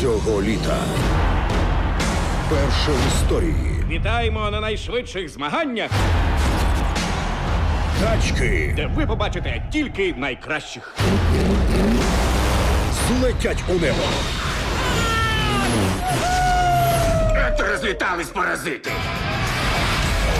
Цього літа. Перше в історії. Вітаємо на найшвидших змаганнях, Тачки де ви побачите тільки найкращих. злетять у небо. Розлітались паразити.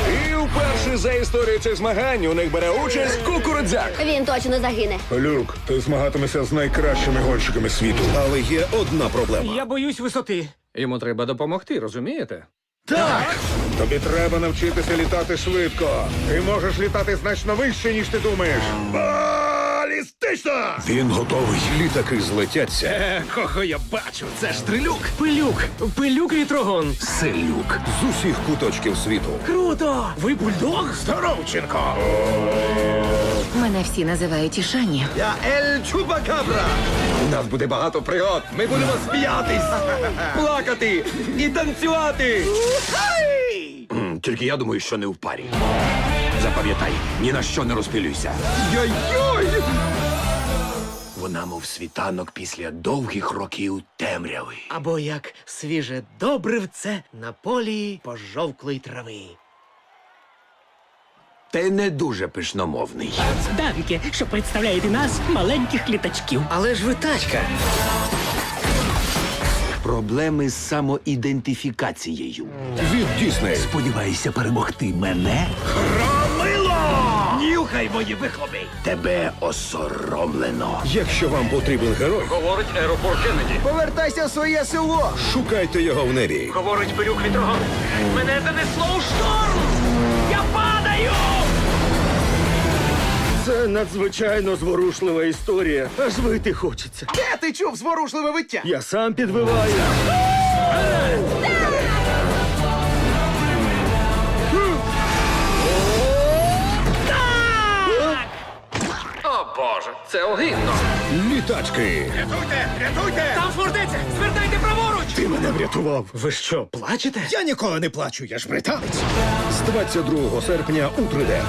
І вперше за історію цих змагань у них бере участь кукурудзяк. Він точно загине. Люк, ти змагатимешся з найкращими гонщиками світу. Але є одна проблема. Я боюсь висоти. Йому треба допомогти, розумієте? Так! Тобі треба навчитися літати швидко. Ти можеш літати значно вище, ніж ти думаєш. Балістично! Він готовий. Літаки злетяться. Е, кого я бачу? Це ж трилюк. Пилюк. Пилюк вітрогон. Селюк з усіх куточків світу. Круто! Ви бульдог? Здоровченко! Мене всі називають Ішані. Я Ель Чубакабра. У нас буде багато пригод. Ми будемо сміятись, плакати і танцювати. Тільки я думаю, що не в парі. Запам'ятай, ні на що не розпилюйся. Йой-йой! Вона, мов світанок після довгих років темряви. Або як свіже добривце на полі пожовклої трави. Ти не дуже пишномовний. Данке, що представляєте нас, маленьких літачків. Але ж ви тачка. Проблеми з самоідентифікацією. Від Дісней. Сподіваєшся перемогти мене? Громило! Нюхай мої вихлопи! Тебе осоромлено. Якщо вам потрібен герой, Говорить аеропорт Кеннеді. Повертайся в своє село. шукайте його в небі. Говорить пилюк вітрогон. Мене занесло у шторм! Я падаю! Це надзвичайно зворушлива історія. Аж вийти хочеться. Де ти чув зворушливе виття? Я сам підвиваю. О боже, це огидно. Літачки. Рятуйте! Рятуйте! Там фортеця! Звертайте праворуч! Ти мене врятував. Ви що, плачете? Я ніколи не плачу, я ж британець. З 22 серпня у 3D.